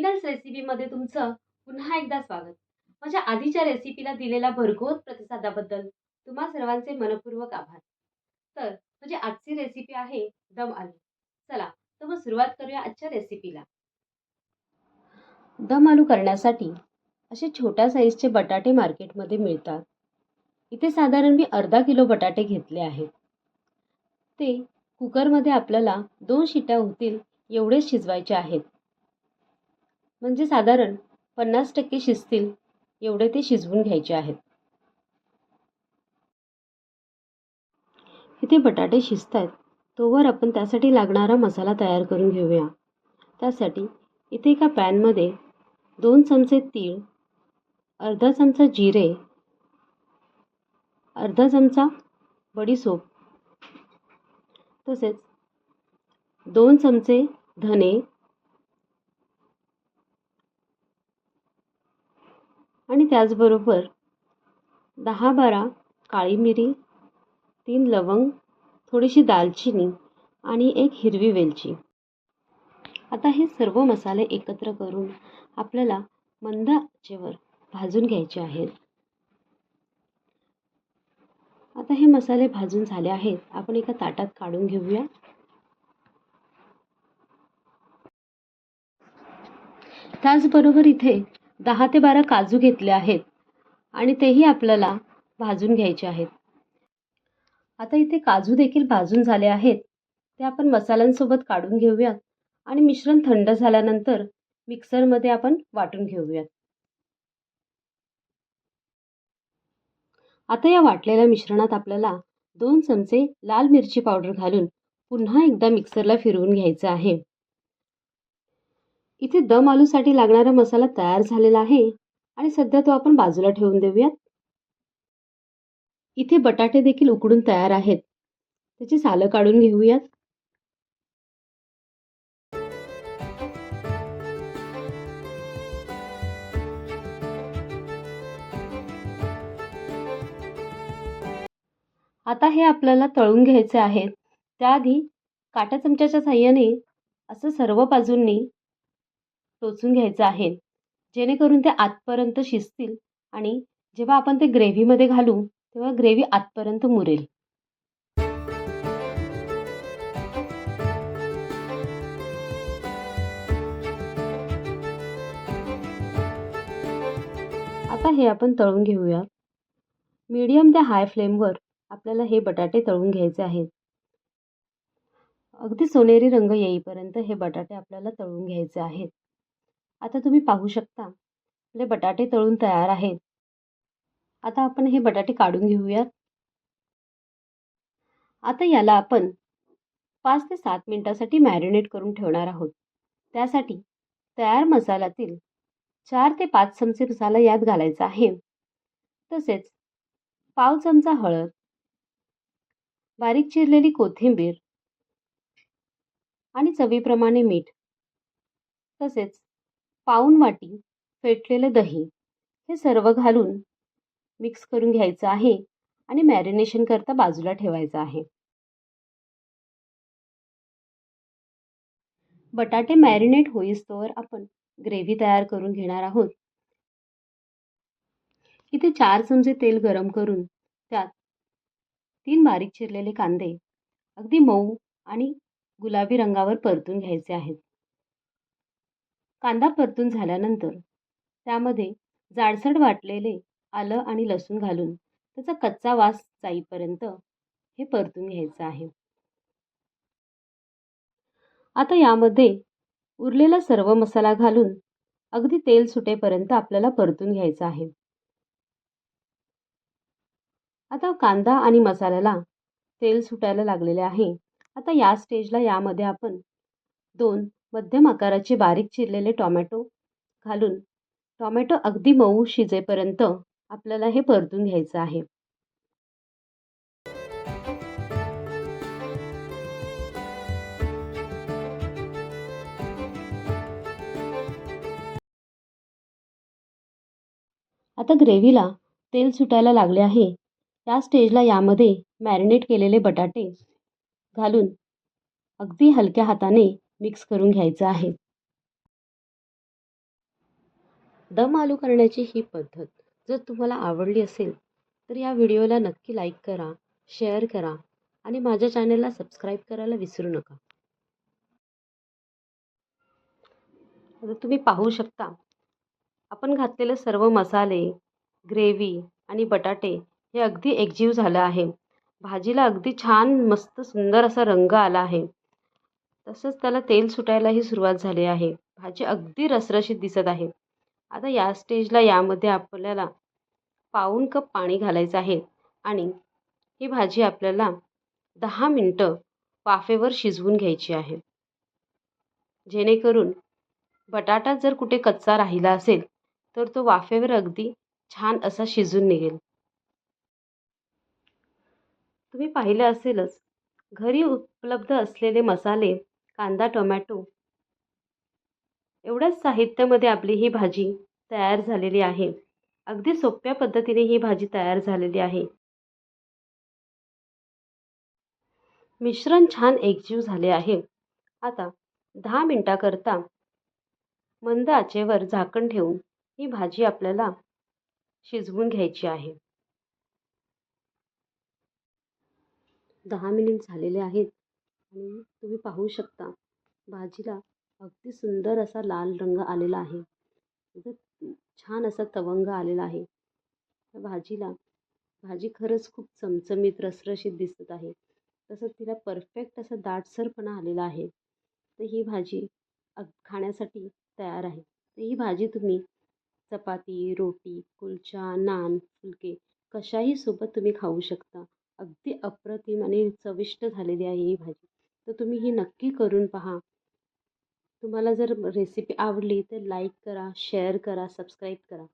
Winners रेसिपीमध्ये तुमचं पुन्हा एकदा स्वागत. माझ्या आधीच्या रेसिपीला दिलेल्या भरघोस प्रतिसादाबद्दल तुम्हा सर्वांचे मनपूर्वक आभार. तर म्हणजे आजची रेसिपी आहे दम आलू. चला तर मग सुरुवात करूया आजच्या रेसिपीला दम आलू करण्यासाठी असे छोट्या साईजचे बटाटे मार्केटमध्ये मिळतात. इथे साधारण मी अर्धा किलो बटाटे घेतले आहेत. ते कुकरमध्ये आपल्याला दोन शिट्या होतील एवढेच शिजवायचे आहेत. म्हणजे साधारण पन्नास टक्के शिजतील एवढे ते शिजवून घ्यायचे आहेत. इथे बटाटे शिजत आहेत तोवर आपण त्यासाठी लागणारा मसाला तयार करून घेऊया. त्यासाठी इथे एका पॅनमध्ये दोन चमचे तीळ अर्धा चमचा जिरे अर्धा चमचा बडीसोप तसेच दोन चमचे धने आणि त्याचबरोबर दहा बारा काळी मिरी तीन लवंग थोडीशी दालचिनी आणि एक हिरवी वेलची. आता हे सर्व मसाले एकत्र करून आपल्याला मंद आचेवर भाजून घ्यायचे आहेत. आता हे मसाले भाजून झाले आहेत. आपण एका ताटात काढून घेऊया. त्याचबरोबर इथे दहा ते बारा काजू घेतले आहेत आणि तेही आपल्याला भाजून घ्यायचे आहेत. आता इथे काजू देखील भाजून झाले आहेत. ते आपण मसाल्यांसोबत काढून घेऊयात आणि मिश्रण थंड झाल्यानंतर मिक्सरमध्ये आपण वाटून घेऊयात आता या वाटलेल्या मिश्रणात आपल्याला दोन चमचे लाल मिरची पावडर घालून पुन्हा एकदा मिक्सरला फिरवून घ्यायचं आहे. इथे दम आलूसाठी लागणारा मसाला तयार झालेला आहे आणि सध्या तो आपण बाजूला ठेवून देऊयात. इथे बटाटे देखील उकडून तयार आहेत. त्याची सालं काढून घेऊयात. आता हे आपल्याला तळून घ्यायचे आहेत त्याआधी काटा चमच्याच्या साह्याने असं सर्व बाजूंनी टोचून घ्यायचं आहे. जेणेकरून ते आतपर्यंत शिजतील आणि जेव्हा आपण ते ग्रेव्हीमध्ये घालू तेव्हा ग्रेव्ही आतपर्यंत मुरेल. आता हे आपण तळून घेऊया. मीडियम ते हाय फ्लेमवर आपल्याला हे बटाटे तळून घ्यायचे आहेत. अगदी सोनेरी रंग येईपर्यंत हे बटाटे आपल्याला तळून घ्यायचे आहेत. आता तुम्ही पाहू शकता. आपले बटाटे तळून तयार आहेत. आता आपण हे बटाटे काढून घेऊयात. आता याला आपण पाच ते सात मिनटासाठी मॅरिनेट करून ठेवणार आहोत. त्यासाठी तयार मसाल्यातील चार ते पाच चमचे मसाला यात घालायचा आहे. तसेच पाव चमचा हळद बारीक चिरलेली कोथिंबीर आणि चवीप्रमाणे मीठ. तसेच पाऊन वाटी फेटलेलं दही हे सर्व घालून मिक्स करून घ्यायचं आहे आणि मॅरिनेशन करता बाजूला ठेवायचं आहे. बटाटे मॅरिनेट होईस्तोवर आपण ग्रेव्ही तयार करून घेणार आहोत. इथे चार चमचे तेल गरम करून त्यात तीन बारीक चिरलेले कांदे अगदी मऊ आणि गुलाबी रंगावर परतून घ्यायचे आहेत. कांदा परतून झाल्यानंतर त्यामध्ये जाडसड वाटलेले आलं आणि लसूण घालून त्याचा कच्चा वास जाईपर्यंत हे परतून घ्यायचं आहे. आता यामध्ये उरलेला सर्व मसाला घालून अगदी तेल सुटेपर्यंत आपल्याला परतून घ्यायचं आहे. आता कांदा आणि मसाल्याला तेल सुटायला लागलेले आहे. आता या स्टेजला यामध्ये आपण दोन मध्यम आकाराचे बारीक चिरलेले टॉमॅटो घालून टॉमॅटो अगदी मऊ शिजेपर्यंत आपल्याला हे परतून घ्यायचं आहे. आता ग्रेव्हीला तेल सुटायला लागले आहे. या स्टेजला यामध्ये मॅरिनेट केलेले बटाटे घालून अगदी हलक्या हाताने मिक्स करून घ्यायचं आहे. दम आलू करण्याची ही पद्धत जर तुम्हाला आवडली असेल तर या व्हिडिओला नक्की लाईक करा शेअर करा आणि माझ्या चॅनलला सबस्क्राईब करायला विसरू नका. आता तुम्ही पाहू शकता आपण घातलेले सर्व मसाले ग्रेव्ही आणि बटाटे हे अगदी एकजीव झालं आहे. भाजीला अगदी छान मस्त सुंदर असा रंग आला आहे. तसंच त्याला तेल सुटायलाही सुरुवात झाली आहे. भाजी अगदी रसरशीत दिसत आहे. आता या स्टेजला यामध्ये आपल्याला पाऊण कप पाणी घालायचं आहे आणि ही भाजी आपल्याला दहा मिनटं वाफेवर शिजवून घ्यायची आहे. जेणेकरून बटाटा जर कुठे कच्चा राहिला असेल तर तो वाफेवर अगदी छान असा शिजून निघेल. तुम्ही पाहिलं असेलच घरी उपलब्ध असलेले मसाले कांदा टोमॅटो. एवढ्याच साहित्यामध्ये आपली ही भाजी तयार झालेली आहे. अगदी सोप्या पद्धतीने ही भाजी तयार झालेली आहे. मिश्रण छान एकजीव झाले आहे. आता दहा मिनटाकरता मंद आचेवर झाकण ठेवून ही भाजी आपल्याला शिजवून घ्यायची आहे. दहा मिनिट झालेले आहेत. आणि तुम्ही पाहू शकता भाजीला अगदी सुंदर असा लाल रंग आलेला आहे. छान असा तवंग आलेला आहे. त्या भाजीला भाजी खरंच खूप चमचमीत रसरशीत दिसत आहे. तसंच तिला परफेक्ट असा दाटसरपणा आलेला आहे. तर ही भाजी अग खाण्यासाठी तयार आहे. तर ही भाजी तुम्ही चपाती रोटी कुलचा नान फुलके कशाही सोबत तुम्ही खाऊ शकता. अगदी अप्रतिम आणि चविष्ट झालेली आहे ही भाजी. तर तुम्ही ही नक्की करून पहा. तुम्हाला जर रेसिपी आवडली तर लाईक करा शेअर करा सबस्क्राईब करा.